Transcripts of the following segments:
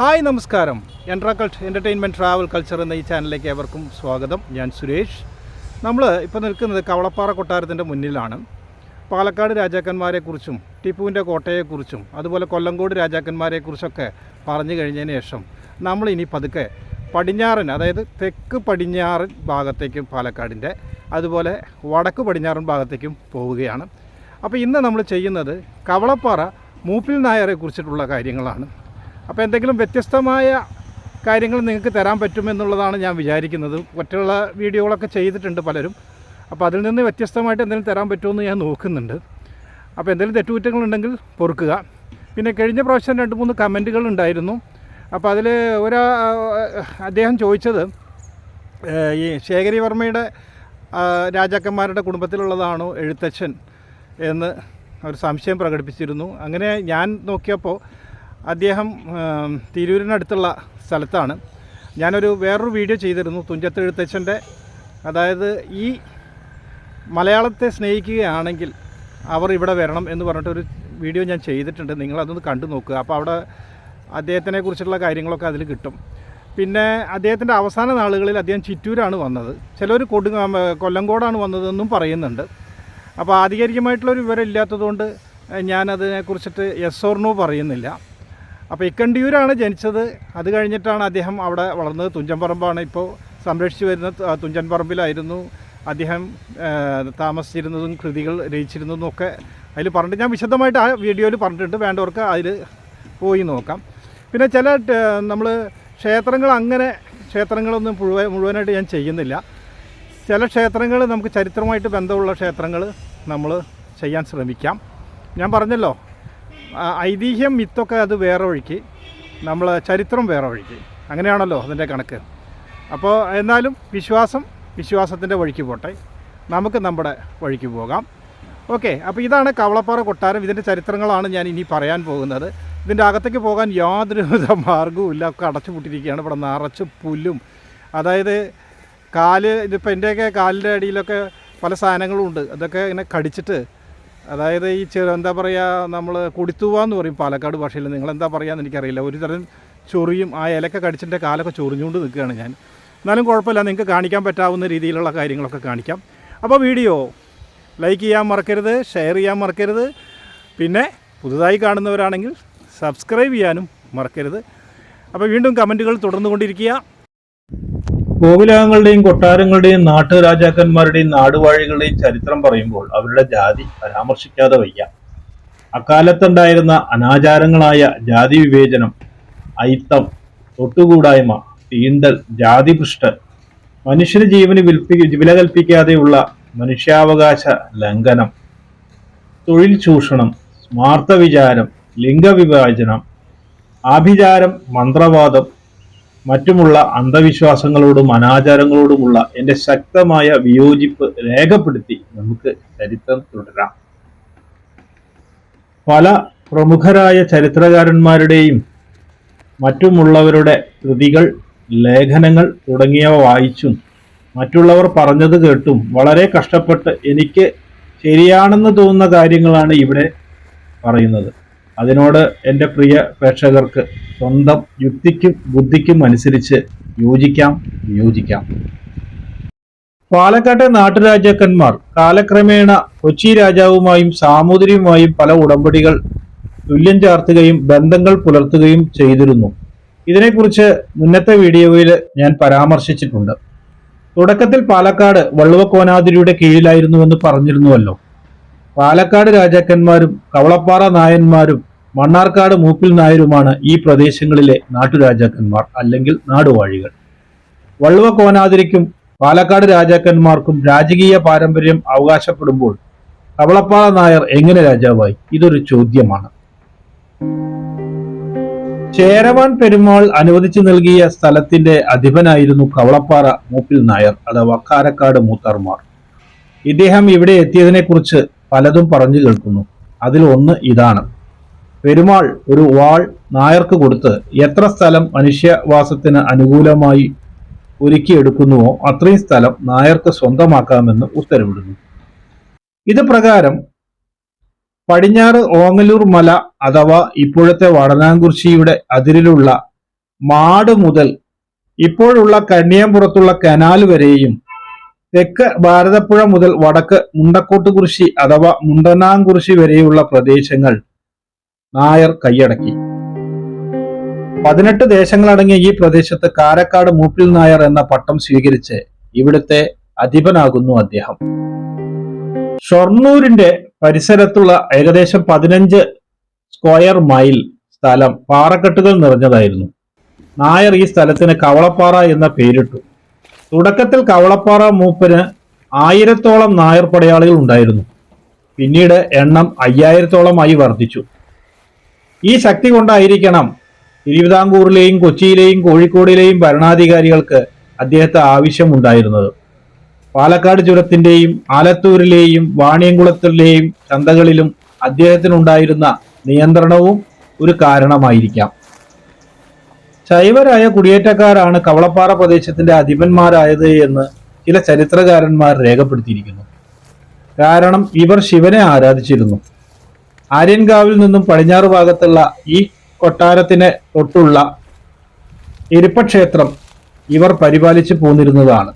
Hi നമസ്കാരം. എൻട്രാക്കൾട്ട് entertainment travel culture എന്ന ഈ ചാനലിലേക്ക് ഏവർക്കും സ്വാഗതം. ഞാൻ സുരേഷ്. നമ്മൾ ഇപ്പോൾ നിൽക്കുന്നത് കവളപ്പാറ കൊട്ടാരത്തിന്റെ മുന്നിലാണ്. പാലക്കാട് രാജാക്കന്മാരെക്കുറിച്ചും ടിപ്പുവിന്റെ കോട്ടയെക്കുറിച്ചും അതുപോലെ കൊല്ലങ്കോട് രാജാക്കന്മാരെക്കുറിച്ചൊക്കെ പറഞ്ഞു കഴിഞ്ഞതിന് ശേഷം നമ്മൾ ഇനി പതുക്കെ പടിഞ്ഞാറൻ അതായത് തെക്ക് പടിഞ്ഞാറൻ ഭാഗത്തേക്കും പാലക്കാടിന്റെ അതുപോലെ വടക്ക് പടിഞ്ഞാറൻ ഭാഗത്തേക്കും പോവുകയാണ്. അപ്പോൾ ഇന്ന് നമ്മൾ ചെയ്യുന്നത് കവളപ്പാറ മൂപ്പിൽ നായരെ കുറിച്ചിട്ടുള്ള കാര്യങ്ങളാണ്. അപ്പോൾ എന്തെങ്കിലും വ്യത്യസ്തമായ കാര്യങ്ങൾ നിങ്ങൾക്ക് തരാൻ പറ്റുമെന്നുള്ളതാണ് ഞാൻ വിചാരിക്കുന്നത്. മറ്റുള്ള വീഡിയോകളൊക്കെ ചെയ്തിട്ടുണ്ട് പലരും. അപ്പോൾ അതിൽ നിന്ന് വ്യത്യസ്തമായിട്ട് എന്തെങ്കിലും തരാൻ പറ്റുമെന്ന് ഞാൻ നോക്കുന്നുണ്ട്. അപ്പോൾ എന്തെങ്കിലും തെറ്റുകുറ്റങ്ങളുണ്ടെങ്കിൽ പൊറുക്കുക. പിന്നെ കഴിഞ്ഞ പ്രാവശ്യം രണ്ട് മൂന്ന് കമന്റുകൾ ഉണ്ടായിരുന്നു. അപ്പോൾ അതിൽ ഒരാ അദ്ദേഹം ചോദിച്ചത് ഈ ശേഖരി വർമ്മയുടെ രാജാക്കന്മാരുടെ കുടുംബത്തിലുള്ളതാണോ എഴുത്തച്ഛൻ എന്ന് ഒരു സംശയം പ്രകടിപ്പിച്ചിരുന്നു. അങ്ങനെ ഞാൻ നോക്കിയപ്പോൾ അദ്ദേഹം തിരൂരിനടുത്തുള്ള സ്ഥലത്താണ്. ഞാനൊരു വേറൊരു വീഡിയോ ചെയ്തിരുന്നു തുഞ്ചത്ത് എഴുത്തച്ഛന്റെ. അതായത് ഈ മലയാളത്തെ സ്നേഹിക്കുകയാണെങ്കിൽ അവർ ഇവിടെ വരണം എന്ന് പറഞ്ഞിട്ടൊരു വീഡിയോ ഞാൻ ചെയ്തിട്ടുണ്ട്. നിങ്ങളതൊന്ന് കണ്ടു നോക്കുക. അപ്പോൾ അവിടെ അദ്ദേഹത്തിനെ കുറിച്ചുള്ള കാര്യങ്ങളൊക്കെ അതിൽ കിട്ടും. പിന്നെ അദ്ദേഹത്തിന്റെ അവസാന നാളുകളിൽ അദ്ദേഹം ചിറ്റൂരാണ് വന്നത്. ചിലർ കൊടു കൊല്ലങ്കോടാണ് വന്നതെന്നും പറയുന്നുണ്ട്. അപ്പോൾ ആധികാരികമായിട്ടുള്ളൊരു വിവരം ഇല്ലാത്തതുകൊണ്ട് ഞാനതിനെക്കുറിച്ചിട്ട് യെസ് ഓർണോ പറയുന്നില്ല. അപ്പോൾ ഇക്കണ്ടിയൂരാണ് ജനിച്ചത്. അത് കഴിഞ്ഞിട്ടാണ് അദ്ദേഹം അവിടെ വളർന്നത്. തുഞ്ചൻപറമ്പാണ് ഇപ്പോൾ സംരക്ഷിച്ചു വരുന്ന തുഞ്ചൻപറമ്പിലായിരുന്നു. തുഞ്ചൻ പറമ്പിലായിരുന്നു അദ്ദേഹം താമസിച്ചിരുന്നതും കൃതികൾ രചിച്ചിരുന്നതും ഒക്കെ അതിൽ പറഞ്ഞിട്ട് ഞാൻ വിശദമായിട്ട് ആ വീഡിയോയിൽ പറഞ്ഞിട്ടുണ്ട്. വേണ്ടവർക്ക് അതിൽ പോയി നോക്കാം. പിന്നെ ചില നമ്മൾ ക്ഷേത്രങ്ങൾ അങ്ങനെ ക്ഷേത്രങ്ങളൊന്നും മുഴുവൻ മുഴുവനായിട്ട് ഞാൻ ചെയ്യുന്നില്ല. ചില ക്ഷേത്രങ്ങൾ നമുക്ക് ചരിത്രമായിട്ട് ബന്ധമുള്ള ക്ഷേത്രങ്ങൾ നമ്മൾ ചെയ്യാൻ ശ്രമിക്കാം. ഞാൻ പറഞ്ഞല്ലോ ഐതിഹ്യം മിത്തൊക്കെ അത് വേറെ വഴിക്ക് നമ്മൾ ചരിത്രം വേറെ വഴിക്ക് അങ്ങനെയാണല്ലോ അതിന്റെ കണക്ക്. അപ്പോൾ എന്നാലും വിശ്വാസം വിശ്വാസത്തിന്റെ വഴിക്ക് പോട്ടെ. നമുക്ക് നമ്മുടെ വഴിക്ക് പോകാം. ഓക്കെ അപ്പോൾ ഇതാണ് കവളപ്പാറ കൊട്ടാരം. ഇതിന്റെ ചരിത്രങ്ങളാണ് ഞാൻ ഇനി പറയാൻ പോകുന്നത്. ഇതിന്റെ അകത്തേക്ക് പോകാൻ യാതൊരു വിധ മാർഗവും ഇല്ല. ഒക്കെ അടച്ചു പൂട്ടിയിരിക്കുകയാണ് ഇവിടെ നിറച്ച് പുല്ലും. അതായത് കാൽ ഇതിപ്പോൾ എന്റെയൊക്കെ കാലിന്റെ അടിയിലൊക്കെ പല സാധനങ്ങളും ഉണ്ട്. അതൊക്കെ ഇങ്ങനെ കടിച്ചിട്ട് അതായത് ഈ ചെറു എന്താ പറയുക നമ്മൾ കുടിത്തുവാന്ന് പറയും പാലക്കാട് ഭാഷയിൽ. നിങ്ങൾ എന്താ പറയുകയെന്ന് എനിക്കറിയില്ല. ഒരു തരം ചൊറിയും ആ ഇലക്കെ കടിച്ചിന്റെ കാലൊക്കെ ചൊറിഞ്ഞുകൊണ്ട് നിൽക്കുകയാണ് ഞാൻ. എന്നാലും കുഴപ്പമില്ല നിങ്ങൾക്ക് കാണിക്കാൻ പറ്റാവുന്ന രീതിയിലുള്ള കാര്യങ്ങളൊക്കെ കാണിക്കാം. അപ്പോൾ വീഡിയോ ലൈക്ക് ചെയ്യാൻ മറക്കരുത് ഷെയർ ചെയ്യാൻ മറക്കരുത്. പിന്നെ പുതുതായി കാണുന്നവരാണെങ്കിൽ സബ്സ്ക്രൈബ് ചെയ്യാനും മറക്കരുത്. അപ്പോൾ വീണ്ടും കമന്റുകൾ തുടർന്നുകൊണ്ടിരിക്കുക. കോവിലകങ്ങളുടെയും കൊട്ടാരങ്ങളുടെയും നാട്ടുരാജാക്കന്മാരുടെയും നാടുവാഴികളുടെയും ചരിത്രം പറയുമ്പോൾ അവരുടെ ജാതി പരാമർശിക്കാതെ വയ്യ. അക്കാലത്തുണ്ടായിരുന്ന അനാചാരങ്ങളായ ജാതി വിവേചനം അയിത്തം തൊട്ടുകൂടായ്മ തീണ്ടൽ ജാതിപൃഷ്ട് മനുഷ്യന് ജീവന് വിൽപ്പി വില കൽപ്പിക്കാതെയുള്ള മനുഷ്യാവകാശ ലംഘനം തൊഴിൽ ചൂഷണം സ്മാർത്ഥ വിചാരം ലിംഗവിഭാജനം ആഭിചാരം മന്ത്രവാദം മറ്റുമുള്ള അന്ധവിശ്വാസങ്ങളോടും അനാചാരങ്ങളോടുമുള്ള എന്റെ ശക്തമായ വിയോജിപ്പ് രേഖപ്പെടുത്തി നമുക്ക് ചരിത്രം തുടരാം. പല പ്രമുഖരായ ചരിത്രകാരന്മാരുടെയും മറ്റുമുള്ളവരുടെ കൃതികൾ ലേഖനങ്ങൾ തുടങ്ങിയവ വായിച്ചും മറ്റുള്ളവർ പറഞ്ഞത് കേട്ടും വളരെ കഷ്ടപ്പെട്ട് എനിക്ക് ശരിയാണെന്ന് തോന്നുന്ന കാര്യങ്ങളാണ് ഇവിടെ പറയുന്നത്. അതിനോട് എന്റെ പ്രിയ പ്രേക്ഷകർക്ക് സ്വന്തം യുക്തിക്കും ബുദ്ധിക്കും അനുസരിച്ച് യോജിക്കാം വിയോജിക്കാം. പാലക്കാട്ടെ നാട്ടുരാജാക്കന്മാർ കാലക്രമേണ കൊച്ചി രാജാവുമായും സാമൂതിരിയുമായും പല ഉടമ്പടികൾ തുല്യം ചാർത്തുകയും ബന്ധങ്ങൾ പുലർത്തുകയും ചെയ്തിരുന്നു. ഇതിനെക്കുറിച്ച് മുന്നത്തെ വീഡിയോയിൽ ഞാൻ പരാമർശിച്ചിട്ടുണ്ട്. തുടക്കത്തിൽ പാലക്കാട് വള്ളുവക്കോനാതിരിയുടെ കീഴിലായിരുന്നുവെന്ന് പറഞ്ഞിരുന്നുവല്ലോ. പാലക്കാട് രാജാക്കന്മാരും കവളപ്പാറ നായന്മാരും മണ്ണാർക്കാട് മൂപ്പിൽ നായരുമാണ് ഈ പ്രദേശങ്ങളിലെ നാട്ടുരാജാക്കന്മാർ അല്ലെങ്കിൽ നാടുവാഴികൾ. വള്ളുവ കോനാതിരിക്കും പാലക്കാട് രാജാക്കന്മാർക്കും രാജകീയ പാരമ്പര്യം അവകാശപ്പെടുമ്പോൾ കവളപ്പാറ നായർ എങ്ങനെ രാജാവായി? ഇതൊരു ചോദ്യമാണ്. ചേരവാൻ പെരുമാൾ അനുവദിച്ചു നൽകിയ സ്ഥലത്തിന്റെ അധിപനായിരുന്നു കവളപ്പാറ മൂപ്പിൽ നായർ അഥവാ കാരക്കാട് മൂത്താർമാർ. ഇദ്ദേഹം ഇവിടെ എത്തിയതിനെക്കുറിച്ച് പലതും പറഞ്ഞു കേൾക്കുന്നു. അതിൽ ഒന്ന് ഇതാണ്. പെരുമാൾ ഒരു വാൾ നായർക്ക് കൊടുത്ത് എത്ര സ്ഥലം മനുഷ്യവാസത്തിന് അനുകൂലമായി ഒരുക്കിയെടുക്കുന്നുവോ അത്രയും സ്ഥലം നായർക്ക് സ്വന്തമാക്കാമെന്ന് ഉത്തരവിടുന്നു. ഇത് പ്രകാരം പടിഞ്ഞാറ് ഓങ്ങലൂർ മല അഥവാ ഇപ്പോഴത്തെ വടനാങ്കുർശിയുടെ അതിരിലുള്ള മാട് മുതൽ ഇപ്പോഴുള്ള കണ്ണിയമ്പുറത്തുള്ള കനാൽ വരെയും തെക്ക് ഭാരതപ്പുഴ മുതൽ വടക്ക് മുണ്ടക്കോട്ടുകുറിശി അഥവാ മുണ്ടനാംകുറിശി വരെയുള്ള പ്രദേശങ്ങൾ നായർ കൈയടക്കി. പതിനെട്ട് ദേശങ്ങളടങ്ങിയ ഈ പ്രദേശത്ത് കാരക്കാട് മൂപ്പിൽ നായർ എന്ന പട്ടം സ്വീകരിച്ച് ഇവിടുത്തെ അധിപനാകുന്നു അദ്ദേഹം. ഷൊർണൂരിന്റെ പരിസരത്തുള്ള ഏകദേശം പതിനഞ്ച് സ്ക്വയർ മൈൽ സ്ഥലം പാറക്കെട്ടുകൾ നിറഞ്ഞതായിരുന്നു. നായർ ഈ സ്ഥലത്തിന് കവളപ്പാറ എന്ന പേരിട്ടു. തുടക്കത്തിൽ കവളപ്പാറ മൂപ്പന് ആയിരത്തോളം നായർ പടയാളികൾ ഉണ്ടായിരുന്നു. പിന്നീട് എണ്ണം അയ്യായിരത്തോളമായി വർദ്ധിച്ചു. ഈ ശക്തി കൊണ്ടായിരിക്കണം തിരുവിതാംകൂറിലെയും കൊച്ചിയിലെയും കോഴിക്കോടിലെയും ഭരണാധികാരികൾക്ക് അദ്ദേഹത്തെ ആവശ്യമുണ്ടായിരുന്നത്. പാലക്കാട് ചുരത്തിന്റെയും ആലത്തൂരിലെയും വാണിയംകുളത്തിലെയും ചന്തകളിലും അദ്ദേഹത്തിനുണ്ടായിരുന്ന നിയന്ത്രണവും ഒരു കാരണമായിരിക്കാം. ശൈവരായ കുടിയേറ്റക്കാരാണ് കവളപ്പാറ പ്രദേശത്തിന്റെ അധിപന്മാരായത് എന്ന് ചില ചരിത്രകാരന്മാർ രേഖപ്പെടുത്തിയിരിക്കുന്നു. കാരണം ഇവർ ശിവനെ ആരാധിച്ചിരുന്നു. ആര്യൻകാവിൽ നിന്നും പടിഞ്ഞാറ് ഭാഗത്തുള്ള ഈ കൊട്ടാരത്തിന് തൊട്ടുള്ള എരുപ്പക്ഷേത്രം ഇവർ പരിപാലിച്ചു പോന്നിരുന്നതാണ്.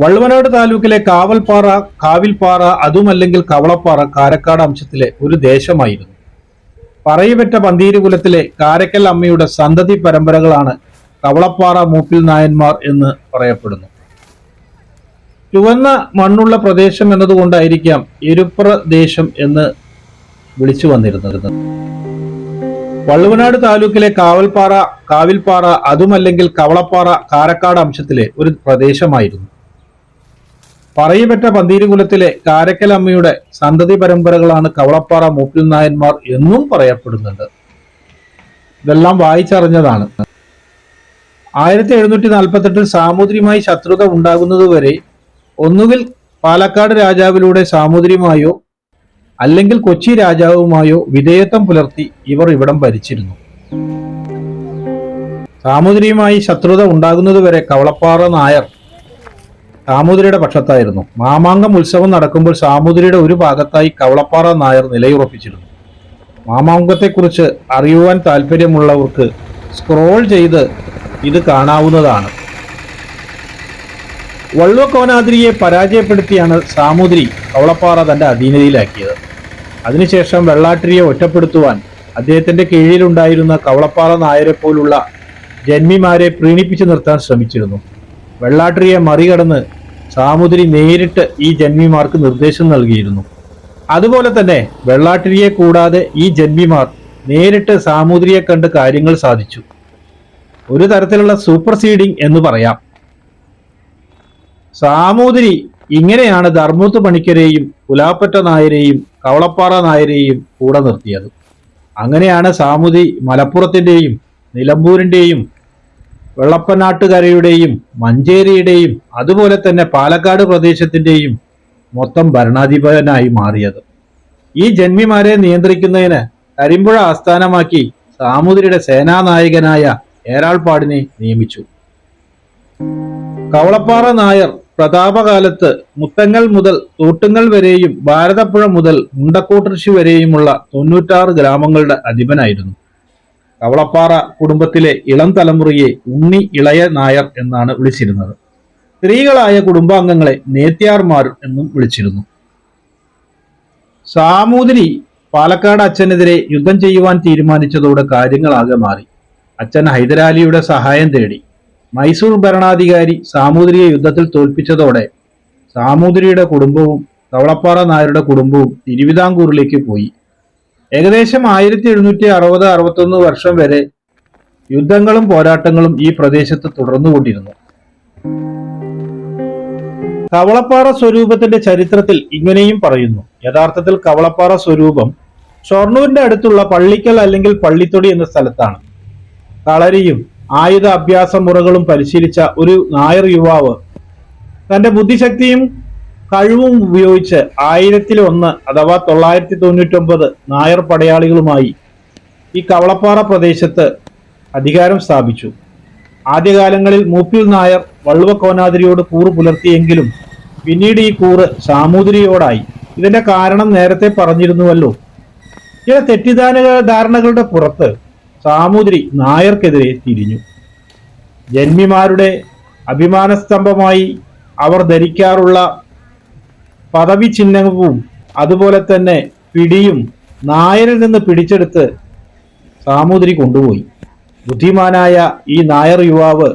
വള്ളുവനാട് താലൂക്കിലെ കാവൽപ്പാറ കാവിൽപ്പാറ അതുമല്ലെങ്കിൽ കവളപ്പാറ കാരക്കാട് അംശത്തിലെ ഒരു ദേശമായിരുന്നു. പറയപ്പെട്ട പന്തീരുകുലത്തിലെ കാരക്കൽ അമ്മയുടെ സന്തതി പരമ്പരകളാണ് കവളപ്പാറ മൂപ്പിൽ നായന്മാർ എന്ന് പറയപ്പെടുന്നു. ചുവന്ന മണ്ണുള്ള പ്രദേശം എന്നതുകൊണ്ടായിരിക്കാം എരുപ്ര ദേശം എന്ന് വിളിച്ചു വന്നിരുന്നത്. വള്ളുവനാട് താലൂക്കിലെ കാവൽപ്പാറ കാവിൽപ്പാറ അതുമല്ലെങ്കിൽ കവളപ്പാറ കാരക്കാട് അംശത്തിലെ ഒരു പ്രദേശമായിരുന്നു. പറയപ്പെട്ട പന്തീരുകുലത്തിലെ കാരക്കലമ്മയുടെ സന്തതി പരമ്പരകളാണ് കവളപ്പാറ മൂപ്പിൽ നായന്മാർ എന്നും പറയപ്പെടുന്നുണ്ട് ഇതെല്ലാം വായിച്ചറിഞ്ഞതാണ്. ആയിരത്തി എഴുന്നൂറ്റി നാൽപ്പത്തെട്ടിൽ സാമൂതിരിയുമായി ശത്രുത ഉണ്ടാകുന്നതുവരെ ഒന്നുകിൽ പാലക്കാട് രാജാവിലൂടെ സാമൂതിരിയുമായോ അല്ലെങ്കിൽ കൊച്ചി രാജാവുമായോ വിധേയത്വം പുലർത്തി ഇവർ ഇവിടം ഭരിച്ചിരുന്നു. സാമൂതിരിയുമായി ശത്രുത ഉണ്ടാകുന്നതുവരെ കവളപ്പാറ നായർ സാമൂതിരിയുടെ പക്ഷത്തായിരുന്നു. മാമാങ്കം ഉത്സവം നടക്കുമ്പോൾ സാമൂതിരിയുടെ ഒരു ഭാഗത്തായി കവളപ്പാറ നായർ നിലയുറപ്പിച്ചിരുന്നു. മാമാങ്കത്തെക്കുറിച്ച് അറിയുവാൻ താല്പര്യമുള്ളവർക്ക് സ്ക്രോൾ ചെയ്ത് ഇത് കാണാവുന്നതാണ്. വള്ളുവക്കോനാതിരിയെ പരാജയപ്പെടുത്തിയാണ് സാമൂതിരി കവളപ്പാറ തന്റെ അധീനതയിലാക്കിയത്. അതിനുശേഷം വെള്ളാട്ടിരിയെ ഒറ്റപ്പെടുത്തുവാൻ അദ്ദേഹത്തിന്റെ കീഴിലുണ്ടായിരുന്ന കവളപ്പാറ നായരെ പോലുള്ള ജന്മിമാരെ പ്രീണിപ്പിച്ചു നിർത്താൻ ശ്രമിച്ചിരുന്നു. വെള്ളാട്ടിരിയെ മറികടന്ന് സാമൂതിരി നേരിട്ട് ഈ ജന്മിമാർക്ക് നിർദ്ദേശം നൽകിയിരുന്നു. അതുപോലെ തന്നെ വെള്ളാട്ടിരിയെ കൂടാതെ ഈ ജന്മിമാർ നേരിട്ട് സാമൂതിരിയെ കണ്ട് കാര്യങ്ങൾ സാധിച്ചു. ഒരു തരത്തിലുള്ള സൂപ്പർ സീഡിംഗ് എന്ന് പറയാം. സാമൂതിരി ഇങ്ങനെയാണ് ധർമ്മൂത്ത് പണിക്കരെയും പുലാപ്പറ്റ നായരെയും കവളപ്പാറ നായരെയും കൂടെ നിർത്തിയത്. അങ്ങനെയാണ് സാമൂതി മലപ്പുറത്തിന്റെയും നിലമ്പൂരിന്റെയും വെള്ളപ്പനാട്ടുകരയുടെയും മഞ്ചേരിയുടെയും അതുപോലെ തന്നെ പാലക്കാട് പ്രദേശത്തിന്റെയും മൊത്തം ഭരണാധിപനായി മാറിയത്. ഈ ജന്മിമാരെ നിയന്ത്രിക്കുന്നതിന് കരിമ്പുഴ ആസ്ഥാനമാക്കി സാമൂതിരിയുടെ സേനാനായകനായ ഏരാൾപാടിനെ നിയമിച്ചു. കവളപ്പാറ നായർ പ്രതാപകാലത്ത് മുത്തങ്ങൽ മുതൽ തോട്ടുങ്ങൾ വരെയും ഭാരതപ്പുഴ മുതൽ മുണ്ടക്കോട്ടൃശി വരെയുമുള്ള തൊണ്ണൂറ്റാറ് ഗ്രാമങ്ങളുടെ അധിപനായിരുന്നു. കവളപ്പാറ കുടുംബത്തിലെ ഇളം തലമുറയെ ഉണ്ണി ഇളയ നായർ എന്നാണ് വിളിച്ചിരുന്നത്. സ്ത്രീകളായ കുടുംബാംഗങ്ങളെ നേത്യാർമാർ എന്നും വിളിച്ചിരുന്നു. സാമൂതിരി പാലക്കാട് അച്ഛനെതിരെ യുദ്ധം ചെയ്യുവാൻ തീരുമാനിച്ചതോടെ കാര്യങ്ങളാകെ മാറി. അച്ഛൻ ഹൈദരാലിയുടെ സഹായം തേടി. മൈസൂർ ഭരണാധികാരി സാമൂതിരിയെ യുദ്ധത്തിൽ തോൽപ്പിച്ചതോടെ സാമൂതിരിയുടെ കുടുംബവും കവളപ്പാറ നായരുടെ കുടുംബവും തിരുവിതാംകൂറിലേക്ക് പോയി. ഏകദേശം ആയിരത്തി എഴുന്നൂറ്റി അറുപത് അറുപത്തൊന്ന് വർഷം വരെ യുദ്ധങ്ങളും പോരാട്ടങ്ങളും ഈ പ്രദേശത്ത് തുടർന്നുകൊണ്ടിരുന്നു. കവളപ്പാറ സ്വരൂപത്തിന്റെ ചരിത്രത്തിൽ ഇങ്ങനെയും പറയുന്നു. യഥാർത്ഥത്തിൽ കവളപ്പാറ സ്വരൂപം ഷൊർണൂരിന്റെ അടുത്തുള്ള പള്ളിക്കൽ അല്ലെങ്കിൽ പള്ളിത്തൊടി എന്ന സ്ഥലത്താണ്. കളരിയും ആയുധ അഭ്യാസ മുറകളും പരിശീലിച്ച ഒരു നായർ യുവാവ് തന്റെ ബുദ്ധിശക്തിയും കഴിവും ഉപയോഗിച്ച് ആയിരത്തിൽ ഒന്ന് അഥവാ തൊള്ളായിരത്തി തൊണ്ണൂറ്റി ഒമ്പത് നായർ പടയാളികളുമായി ഈ കവളപ്പാറ പ്രദേശത്ത് അധികാരം സ്ഥാപിച്ചു. ആദ്യകാലങ്ങളിൽ മൂപ്പിൽ നായർ വള്ളുവക്കോനാതിരിയോട് കൂറ് പുലർത്തിയെങ്കിലും പിന്നീട് ഈ കൂറ് സാമൂതിരിയോടായി. ഇതിന്റെ കാരണം നേരത്തെ പറഞ്ഞിരുന്നുവല്ലോ. ചില തെറ്റിദ്ധാരണ ധാരണകളുടെ പുറത്ത് സാമൂതിരി നായർക്കെതിരെ തിരിഞ്ഞു. ജന്മിമാരുടെ അഭിമാനസ്തംഭമായി അവർ ധരിക്കാറുള്ള പദവി ചിഹ്നവും അതുപോലെ തന്നെ പിടിയും നായരിൽ നിന്ന് പിടിച്ചെടുത്ത് സാമൂതിരി കൊണ്ടുപോയി. ബുദ്ധിമാനായ ഈ നായർ യുവാവ്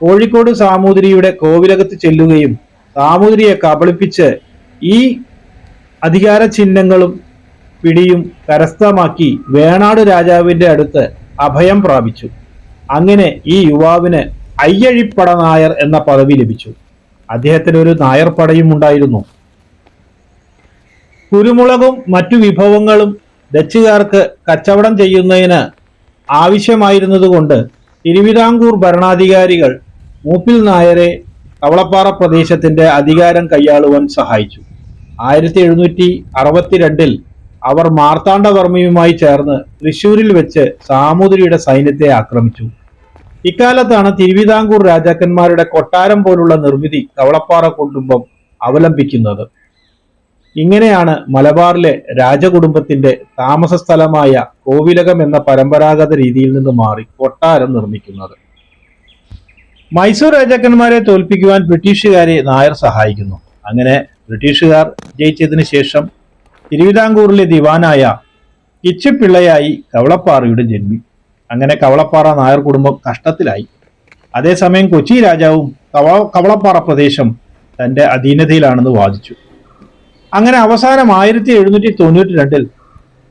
കോഴിക്കോട് സാമൂതിരിയുടെ കോവിലകത്ത് ചെല്ലുകയും സാമൂതിരിയെ കബളിപ്പിച്ച് ഈ അധികാര ചിഹ്നങ്ങളും പിടിയും കരസ്ഥമാക്കി വേണാട് രാജാവിന്റെ അടുത്ത് അഭയം പ്രാപിച്ചു. അങ്ങനെ ഈ യുവാവിന് അയ്യഴിപ്പട നായർ എന്ന പദവി ലഭിച്ചു. അദ്ദേഹത്തിന് ഒരു നായർ പടയും ഉണ്ടായിരുന്നു കുരുമുളകും മറ്റു വിഭവങ്ങളും ഡച്ചുകാർക്ക് കച്ചവടം ചെയ്യുന്നതിന് ആവശ്യമായിരുന്നതുകൊണ്ട് തിരുവിതാംകൂർ ഭരണാധികാരികൾ മൂപ്പിൽ നായരെ കവളപ്പാറ പ്രദേശത്തിന്റെ അധികാരം കൈയാളുവാൻ സഹായിച്ചു. ആയിരത്തി എഴുന്നൂറ്റി അറുപത്തിരണ്ടിൽ അവർ മാർത്താണ്ഡവർമ്മയുമായി ചേർന്ന് തൃശൂരിൽ വെച്ച് സാമൂതിരിയുടെ സൈന്യത്തെ ആക്രമിച്ചു. ഇക്കാലത്താണ് തിരുവിതാംകൂർ രാജാക്കന്മാരുടെ കൊട്ടാരം പോലുള്ള നിർമ്മിതി കവളപ്പാറ കുടുംബം അവലംബിക്കുന്നത്. ഇങ്ങനെയാണ് മലബാറിലെ രാജകുടുംബത്തിന്റെ താമസ സ്ഥലമായ കോവിലകം എന്ന പരമ്പരാഗത രീതിയിൽ നിന്ന് മാറി കൊട്ടാരം നിർമ്മിക്കുന്നത്. മൈസൂർ രാജാക്കന്മാരെ തോൽപ്പിക്കുവാൻ ബ്രിട്ടീഷുകാരെ നായർ സഹായിക്കുന്നു. അങ്ങനെ ബ്രിട്ടീഷുകാർ ജയിച്ചതിനു ശേഷം തിരുവിതാംകൂറിലെ ദിവാനായ കിച്ചുപിള്ളയായി കവളപ്പാറയുടെ ജന്മി. അങ്ങനെ കവളപ്പാറ നായർ കുടുംബം കഷ്ടത്തിലായി അതേസമയം കൊച്ചി രാജാവും കവ കവളപ്പാറ പ്രദേശം തന്റെ അധീനതയിലാണെന്ന് വാദിച്ചു. അങ്ങനെ അവസാനം ആയിരത്തി എഴുന്നൂറ്റി തൊണ്ണൂറ്റി രണ്ടിൽ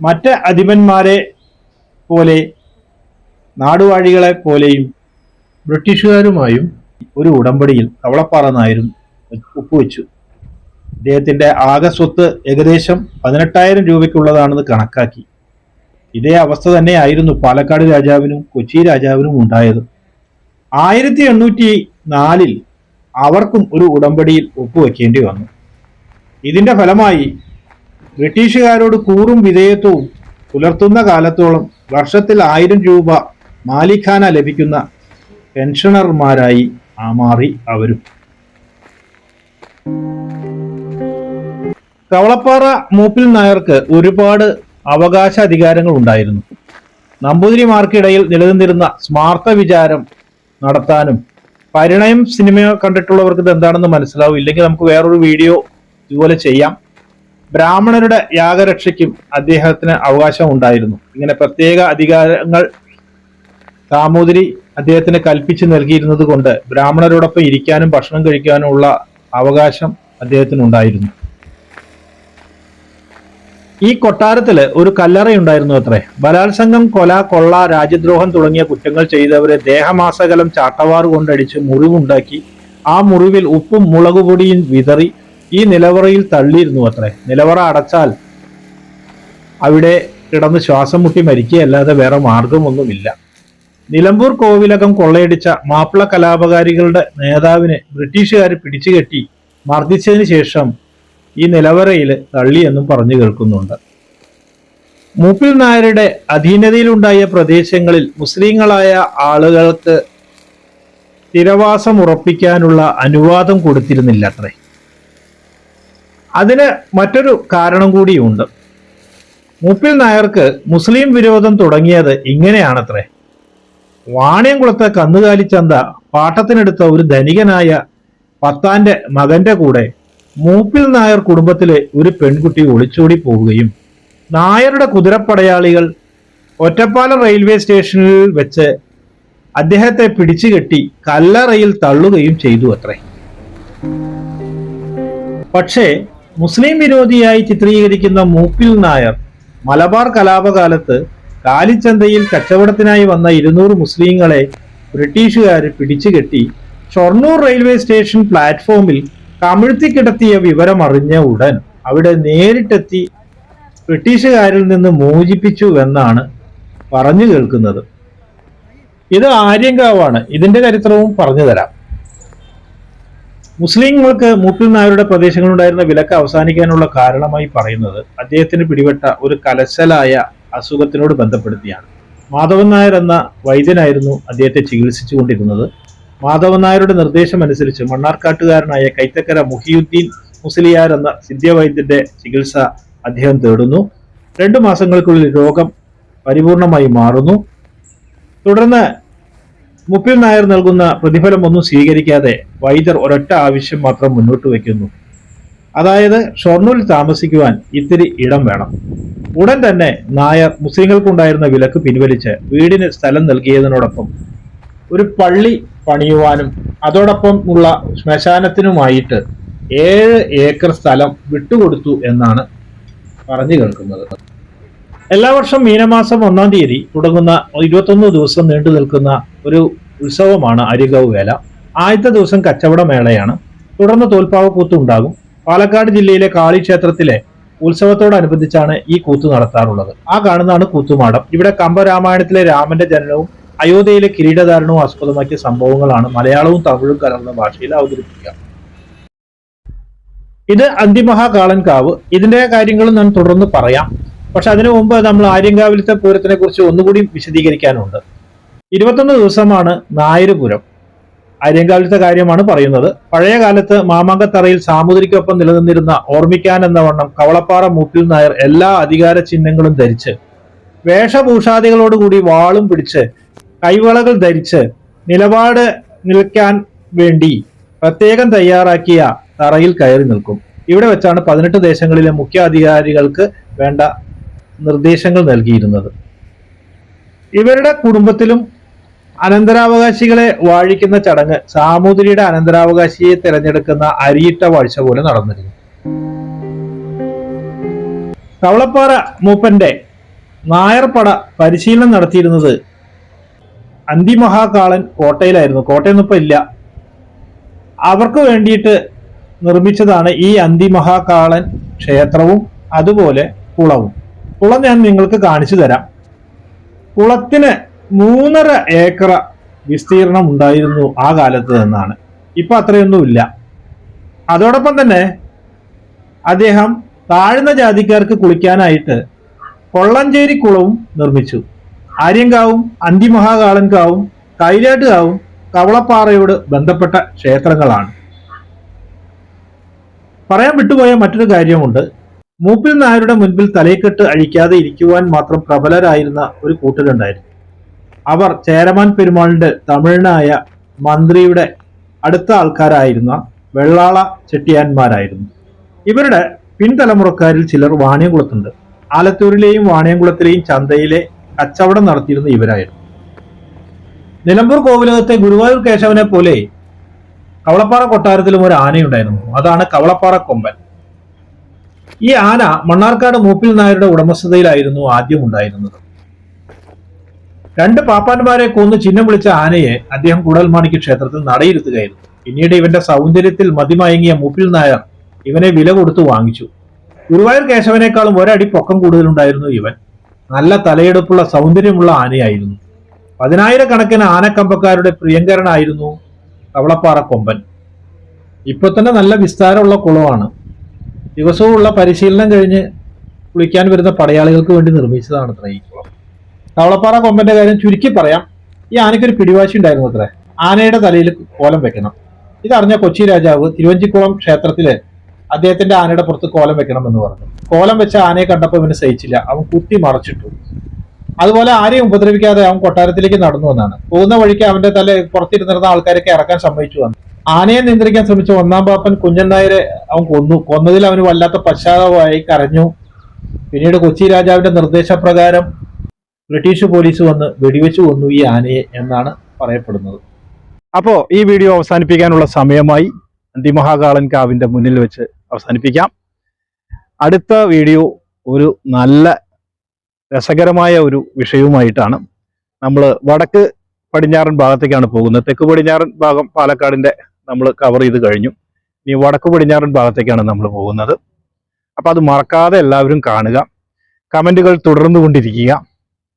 മറ്റ് അധിപന്മാരെ പോലെ നാടുവാഴികളെ പോലെയും ബ്രിട്ടീഷുകാരുമായും ഒരു ഉടമ്പടിയിൽ കവളപ്പാറ നായരും ഒപ്പുവെച്ചു. ഇദ്ദേഹത്തിന്റെ ആകെ സ്വത്ത് ഏകദേശം പതിനെട്ടായിരം രൂപയ്ക്കുള്ളതാണെന്ന് കണക്കാക്കി. ഇതേ അവസ്ഥ തന്നെയായിരുന്നു പാലക്കാട് രാജാവിനും കൊച്ചി രാജാവിനും ഉണ്ടായത്. ആയിരത്തി എണ്ണൂറ്റി നാലിൽ അവർക്കും ഒരു ഉടമ്പടിയിൽ ഒപ്പുവെക്കേണ്ടി വന്നു. ഇതിന്റെ ഫലമായി ബ്രിട്ടീഷുകാരോട് കൂറും വിധേയത്വവും പുലർത്തുന്ന കാലത്തോളം വർഷത്തിൽ ആയിരം രൂപ മാലിഖാന ലഭിക്കുന്ന പെൻഷണർമാരായി ആ മാറി അവരും. കവളപ്പാറ മൂപ്പിൽ നായർക്ക് ഒരുപാട് അവകാശ അധികാരങ്ങൾ ഉണ്ടായിരുന്നു. നമ്പൂതിരിമാർക്കിടയിൽ നിലനിന്നിരുന്ന സ്മാർത്ഥ വിചാരം നടത്താനും പരിണയം സിനിമ കണ്ടിട്ടുള്ളവർക്ക് ഇത് എന്താണെന്ന് മനസ്സിലാവും. ഇല്ലെങ്കിൽ നമുക്ക് വേറൊരു വീഡിയോ ഇതുപോലെ ചെയ്യാം. ബ്രാഹ്മണരുടെ യാഗരക്ഷയ്ക്കും അദ്ദേഹത്തിന് അവകാശം ഉണ്ടായിരുന്നു. ഇങ്ങനെ പ്രത്യേക അധികാരങ്ങൾ സാമൂതിരി അദ്ദേഹത്തിന് കൽപ്പിച്ചു നൽകിയിരുന്നത് കൊണ്ട് ബ്രാഹ്മണരോടൊപ്പം ഇരിക്കാനും ഭക്ഷണം കഴിക്കാനുമുള്ള അവകാശം അദ്ദേഹത്തിനുണ്ടായിരുന്നു ഈ കൊട്ടാരത്തിൽ ഒരു കല്ലറയുണ്ടായിരുന്നു അത്രേ. ബലാത്സംഗം കൊല കൊള്ള രാജ്യദ്രോഹം തുടങ്ങിയ കുറ്റങ്ങൾ ചെയ്തവരെ ദേഹമാസകലം ചാട്ടവാറുകൊണ്ടടിച്ച് മുറിവുണ്ടാക്കി. ആ മുറിവിൽ ഉപ്പും മുളകുപൊടിയും വിതറി ഈ നിലവറയിൽ തള്ളിയിരുന്നു അത്രേ. നിലവറ അടച്ചാൽ അവിടെ കിടന്ന് ശ്വാസം മുട്ടി മരിക്കുകയല്ലാതെ വേറെ മാർഗമൊന്നുമില്ല. നിലമ്പൂർ കോവിലകം കൊള്ളയടിച്ച മാപ്പിള കലാപകാരികളുടെ നേതാവിനെ ബ്രിട്ടീഷുകാർ പിടിച്ചുകെട്ടി മർദ്ദിച്ചതിന് ശേഷം ഈ നിലവറയിൽ തള്ളിയെന്നും പറഞ്ഞു കേൾക്കുന്നുണ്ട്. മൂപ്പിൽ നായരുടെ അധീനതയിലുണ്ടായ പ്രദേശങ്ങളിൽ മുസ്ലിങ്ങളായ ആളുകൾക്ക് സ്ഥിരവാസം ഉറപ്പിക്കാനുള്ള അനുവാദം കൊടുത്തിരുന്നില്ല അത്രേ. അതിന് മറ്റൊരു കാരണം കൂടിയുണ്ട്. മൂപ്പിൽ നായർക്ക് മുസ്ലിം വിരോധം തുടങ്ങിയത് ഇങ്ങനെയാണത്രേ. വാണിയംകുളത്തെ കന്നുകാലി ചന്ത പാട്ടത്തിനെടുത്ത ഒരു ധനികനായ പത്താന്റെ മകന്റെ കൂടെ മൂപ്പിൽ നായർ കുടുംബത്തിലെ ഒരു പെൺകുട്ടി ഒളിച്ചോടി പോവുകയും നായരുടെ കുതിരപ്പടയാളികൾ ഒറ്റപ്പാലം റെയിൽവേ സ്റ്റേഷനിൽ വെച്ച് അദ്ദേഹത്തെ പിടിച്ചുകെട്ടി കല്ലറയിൽ തള്ളുകയും ചെയ്തു അത്രേ. പക്ഷേ മുസ്ലിം വിരോധിയായി ചിത്രീകരിക്കുന്ന മൂപ്പിൽ നായർ മലബാർ കലാപകാലത്ത് കാലിച്ചന്തയിൽ കച്ചവടത്തിനായി വന്ന ഇരുന്നൂറ് മുസ്ലിങ്ങളെ ബ്രിട്ടീഷുകാർ പിടിച്ചുകെട്ടി ഷൊർണൂർ റെയിൽവേ സ്റ്റേഷൻ പ്ലാറ്റ്ഫോമിൽ കമിഴ്ത്തി കിടത്തിയ വിവരം അറിഞ്ഞ ഉടൻ അവിടെ നേരിട്ടെത്തി ബ്രിട്ടീഷുകാരിൽ നിന്ന് മോചിപ്പിച്ചു എന്നാണ് പറഞ്ഞു കേൾക്കുന്നത്. ഇത് ആര്യങ്കാവാണ്. ഇതിന്റെ ചരിത്രവും പറഞ്ഞു തരാം. മുസ്ലിങ്ങൾക്ക് മൂപ്പിൽ നായരുടെ പ്രദേശങ്ങളുണ്ടായിരുന്ന വിലക്ക് അവസാനിക്കാനുള്ള കാരണമായി പറയുന്നത് അദ്ദേഹത്തിന് പിടിപെട്ട ഒരു കലശലായ അസുഖത്തിനോട് ബന്ധപ്പെടുത്തിയാണ്. മാധവൻ നായർ എന്ന വൈദ്യനായിരുന്നു അദ്ദേഹത്തെ ചികിത്സിച്ചുകൊണ്ടിരുന്നത്. മാധവൻ നായരുടെ നിർദ്ദേശം അനുസരിച്ച് മണ്ണാർക്കാട്ടുകാരനായ കൈത്തക്കര മുഹിയുദ്ദീൻ മുസ്ലിയാർ എന്ന സിദ്ധ്യവൈദ്യന്റെ ചികിത്സ അദ്ദേഹം തേടുന്നു. രണ്ടു മാസങ്ങൾക്കുള്ളിൽ രോഗം പരിപൂർണമായി മാറുന്നു. തുടർന്ന് മുപ്പിൽ നായർ നൽകുന്ന പ്രതിഫലം ഒന്നും സ്വീകരിക്കാതെ വൈദ്യർ ഒരൊറ്റ ആവശ്യം മാത്രം മുന്നോട്ട് വയ്ക്കുന്നു. അതായത് ഷൊർണൂരിൽ താമസിക്കുവാൻ ഇത്തിരി ഇടം വേണം. ഉടൻ തന്നെ നായർ മുസ്ലിങ്ങൾക്കുണ്ടായിരുന്ന വിലക്ക് പിൻവലിച്ച് വീടിന് സ്ഥലം നൽകിയതിനോടൊപ്പം ഒരു പള്ളി പണിയുവാനും അതോടൊപ്പം ഉള്ള ശ്മശാനത്തിനുമായിട്ട് ഏഴ് ഏക്കർ സ്ഥലം വിട്ടുകൊടുത്തു എന്നാണ് പറഞ്ഞു കേൾക്കുന്നത്. എല്ലാ വർഷം മീനമാസം ഒന്നാം തീയതി തുടങ്ങുന്ന ഇരുപത്തൊന്ന് ദിവസം നീണ്ടു നിൽക്കുന്ന ഒരു ഉത്സവമാണ് അരികവ് വേല. ആദ്യത്തെ ദിവസം കച്ചവട മേളയാണ്. തുടർന്ന് തോൽപ്പാവക്കൂത്ത് ഉണ്ടാകും. പാലക്കാട് ജില്ലയിലെ കാളി ക്ഷേത്രത്തിലെ ഉത്സവത്തോടനുബന്ധിച്ചാണ് ഈ കൂത്ത് നടത്താറുള്ളത്. ആ കാണുന്നതാണ് കൂത്തുമാടം. ഇവിടെ കമ്പരാമായണത്തിലെ രാമന്റെ ജനനവും അയോധ്യയിലെ കിരീടധാരണവും ആസ്പദമാക്കിയ സംഭവങ്ങളാണ് മലയാളവും തമിഴും കലർന്ന ഭാഷയിൽ അവതരിപ്പിക്കുക. ഇത് അന്തിമഹാകാളൻ കാവ്. ഇതിന്റെ കാര്യങ്ങളും ഞാൻ തുടർന്ന് പറയാം. പക്ഷെ അതിനു മുമ്പ് നമ്മൾ ആര്യങ്കാവിലത്തെ പൂരത്തിനെ കുറിച്ച് ഒന്നുകൂടി വിശദീകരിക്കാനുണ്ട്. ഇരുപത്തൊന്ന് ദിവസമാണ് നായരുപുരം. ആര്യങ്കാവിലത്തെ കാര്യമാണ് പറയുന്നത്. പഴയ കാലത്ത് മാമാങ്കത്തറയിൽ സാമൂതിരിക്കൊപ്പം നിലനിന്നിരുന്ന ഓർമ്മിക്കാൻ എന്ന വണ്ണം കവളപ്പാറ മൂപ്പിൽ നായർ എല്ലാ അധികാര ചിഹ്നങ്ങളും ധരിച്ച് വേഷഭൂഷാദികളോടുകൂടി വാളും പിടിച്ച് കൈവളകൾ ധരിച്ച് നിലപാട് നിൽക്കാൻ വേണ്ടി പ്രത്യേകം തയ്യാറാക്കിയ തറയിൽ കയറി നിൽക്കും. ഇവിടെ വെച്ചാണ് പതിനെട്ട് ദേശങ്ങളിലെ മുഖ്യ അധികാരികൾക്ക് വേണ്ട നിർദ്ദേശങ്ങൾ നൽകിയിരുന്നത്. ഇവരുടെ കുടുംബത്തിലും അനന്തരാവകാശികളെ വാഴിക്കുന്ന ചടങ്ങ് സാമൂതിരിയുടെ അനന്തരാവകാശിയെ തിരഞ്ഞെടുക്കുന്ന അരിയിട്ട വാഴ്ച പോലെ നടന്നിരുന്നു. കവളപ്പാറ മൂപ്പന്റെ നായർപ്പട പരിശീലനം നടത്തിയിരുന്നത് അന്തിമഹാകാളൻ കോട്ടയിലായിരുന്നു. കോട്ടയൊന്നും ഇപ്പം ഇല്ല. അവർക്ക് വേണ്ടിയിട്ട് നിർമ്മിച്ചതാണ് ഈ അന്തിമഹാകാളൻ ക്ഷേത്രവും അതുപോലെ കുളവും. കുളം ഞാൻ നിങ്ങൾക്ക് കാണിച്ചു തരാം. കുളത്തിന് മൂന്നര ഏക്കർ വിസ്തീർണം ഉണ്ടായിരുന്നു ആ കാലത്ത് എന്നാണ്. ഇപ്പൊ അത്രയൊന്നുമില്ല. അതോടൊപ്പം തന്നെ അദ്ദേഹം താഴ്ന്ന ജാതിക്കാർക്ക് കുളിക്കാനായിട്ട് കൊള്ളഞ്ചേരി കുളവും നിർമ്മിച്ചു. ആര്യങ്കാവും അന്തിമഹാകാളൻകാവും കൈലാട്ടുകാവും കവളപ്പാറയോട് ബന്ധപ്പെട്ട ക്ഷേത്രങ്ങളാണ്. പറയാൻ വിട്ടുപോയ മറ്റൊരു കാര്യമുണ്ട്. മൂപ്പിൽ നായരുടെ മുൻപിൽ തലയെക്കെട്ട് അഴിക്കാതെ ഇരിക്കുവാൻ മാത്രം പ്രബലരായിരുന്ന ഒരു കൂട്ടരുണ്ടായിരുന്നു. അവർ ചേരമാൻ പെരുമാളിന്റെ തമിഴനായ മന്ത്രിയുടെ അടുത്ത ആൾക്കാരായിരുന്ന വെള്ളാള ചെട്ടിയാന്മാരായിരുന്നു. ഇവരുടെ പിൻതലമുറക്കാരിൽ ചിലർ വാണിയംകുളത്തുണ്ട്. ആലത്തൂരിലെയും വാണിയംകുളത്തിലെയും ചന്തയിലെ കച്ചവടം നടത്തിയിരുന്ന ഇവരായിരുന്നു. നിലമ്പൂർ കോവിലകത്തെ ഗുരുവായൂർ കേശവനെ പോലെ കവളപ്പാറ കൊട്ടാരത്തിലും ഒരു ആനയുണ്ടായിരുന്നു. അതാണ് കവളപ്പാറ കൊമ്പൻ. ഈ ആന മണ്ണാർക്കാട് മൂപ്പിൽ നായരുടെ ഉടമസ്ഥതയിലായിരുന്നു ആദ്യം ഉണ്ടായിരുന്നത്. രണ്ട് പാപ്പാന്മാരെ കൊന്ന് ചിഹ്നം വിളിച്ച ആനയെ അദ്ദേഹം കൂടൽമാണിക്ക് ക്ഷേത്രത്തിൽ നടയിരുത്തുകയായിരുന്നു. പിന്നീട് ഇവന്റെ സൗന്ദര്യത്തിൽ മതിമയങ്ങിയ മൂപ്പിൽ നായർ ഇവനെ വില കൊടുത്തു വാങ്ങിച്ചു. ഗുരുവായൂർ കേശവനേക്കാളും ഒരടി പൊക്കം കൂടുതലുണ്ടായിരുന്നു ഇവൻ. നല്ല തലയെടുപ്പുള്ള സൗന്ദര്യമുള്ള ആനയായിരുന്നു. പതിനായിരക്കണക്കിന് ആനക്കമ്പക്കാരുടെ പ്രിയങ്കരനായിരുന്നു കവളപ്പാറ കൊമ്പൻ. ഇപ്പൊ തന്നെ നല്ല വിസ്താരമുള്ള കുളമാണ്. ദിവസവും ഉള്ള പരിശീലനം കഴിഞ്ഞ് കുളിക്കാൻ വരുന്ന പടയാളികൾക്ക് വേണ്ടി നിർമ്മിച്ചതാണ് കുളം കവളപ്പാറ കൊമ്പന്റെ കാര്യം ചുരുക്കി പറയാം. ഈ ആനയ്ക്കൊരു പിടിവാശി ഉണ്ടായിരുന്നു അത്രേ. ആനയുടെ തലയിൽ കോലം വെക്കണം. ഇതറിഞ്ഞ കൊച്ചി രാജാവ് തിരുവഞ്ചിക്കുളം ക്ഷേത്രത്തിൽ അദ്ദേഹത്തിന്റെ ആനയുടെ പുറത്ത് കോലം വെക്കണം എന്ന് പറഞ്ഞു. കോലം വെച്ച ആനയെ കണ്ടപ്പോൾ ഇവന് സഹിച്ചില്ല. അവൻ കുത്തി മറച്ചിട്ടു. അതുപോലെ ആരെയും ഉപദ്രവിക്കാതെ അവൻ കൊട്ടാരത്തിലേക്ക് നടന്നു വന്നാണ്. പോകുന്ന വഴിക്ക് അവന്റെ തല പുറത്തിരുന്നിരുന്ന ആൾക്കാരൊക്കെ ഇറക്കാൻ സമ്മതിച്ചു വന്നു. ആനയെ നിയന്ത്രിക്കാൻ ശ്രമിച്ച ഒന്നാം പാപ്പൻ കുഞ്ഞൻ നായരെ അവൻ കൊന്നു. കൊന്നതിൽ അവന് വല്ലാത്ത പശ്ചാത്തലമായി കരഞ്ഞു. പിന്നീട് കൊച്ചി രാജാവിന്റെ നിർദ്ദേശപ്രകാരം ബ്രിട്ടീഷ് പോലീസ് വന്ന് വെടിവെച്ചു കൊന്നു ഈ ആനയെ എന്നാണ് പറയപ്പെടുന്നത്. അപ്പോ ഈ വീഡിയോ അവസാനിപ്പിക്കാനുള്ള സമയമായി. അന്തിമഹാകാളൻ കാവിന്റെ മുന്നിൽ വെച്ച് അവസാനിപ്പിക്കാം. അടുത്ത വീഡിയോ ഒരു നല്ല രസകരമായ ഒരു വിഷയവുമായിട്ടാണ്. നമ്മൾ വടക്ക് പടിഞ്ഞാറൻ ഭാഗത്തേക്കാണ് പോകുന്നത്. തെക്ക് പടിഞ്ഞാറൻ ഭാഗം പാലക്കാടിന്റെ നമ്മൾ കവർ ചെയ്ത് കഴിഞ്ഞു. ഇനി വടക്ക് പടിഞ്ഞാറൻ ഭാഗത്തേക്കാണ് നമ്മൾ പോകുന്നത്. അപ്പോൾ അത് മറക്കാതെ എല്ലാവരും കാണുക. കമന്റുകൾ തുടർന്നു തുടർന്നുകൊണ്ടിരിക്കുക.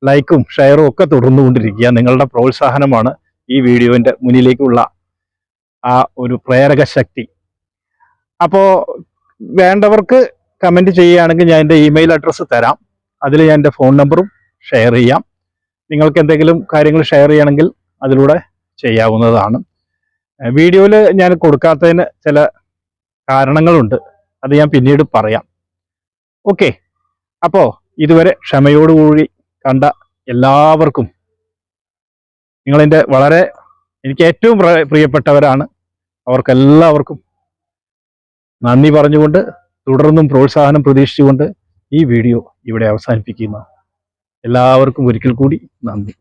ലൈക്കും ഷെയറും ഒക്കെ തുടർന്നുകൊണ്ടിരിക്കുക നിങ്ങളുടെ പ്രോത്സാഹനമാണ് ഈ വീഡിയോന്റെ മുന്നിലേക്കുള്ള ആ ഒരു പ്രേരക ശക്തി. അപ്പോൾ വേണ്ടവർക്ക് കമന്റ് ചെയ്യുകയാണെങ്കിൽ ഞാൻ എന്റെ ഇമെയിൽ അഡ്രസ്സ് തരാം. അതിൽ ഞാൻ എന്റെ ഫോൺ നമ്പറും ഷെയർ ചെയ്യാം. നിങ്ങൾക്ക് എന്തെങ്കിലും കാര്യങ്ങൾ ഷെയർ ചെയ്യണമെങ്കിൽ അതിലൂടെ ചെയ്യാവുന്നതാണ്. വീഡിയോയിൽ ഞാൻ കൊടുക്കാത്തതിന് ചില കാരണങ്ങളുണ്ട്. അത് ഞാൻ പിന്നീട് പറയാം. ഓക്കെ അപ്പോൾ ഇതുവരെ ക്ഷമയോടുകൂടി കണ്ട എല്ലാവർക്കും നിങ്ങളെന്റെ വളരെ എനിക്ക് ഏറ്റവും പ്ര- പ്രിയപ്പെട്ടവരാണ്. അവർക്കെല്ലാവർക്കും നന്ദി പറഞ്ഞുകൊണ്ട് തുടർന്നും പ്രോത്സാഹനം പ്രതീക്ഷിച്ചുകൊണ്ട് ഈ വീഡിയോ ഇവിടെ അവസാനിപ്പിക്കുന്നു. എല്ലാവർക്കും ഒരിക്കൽ കൂടി നന്ദി.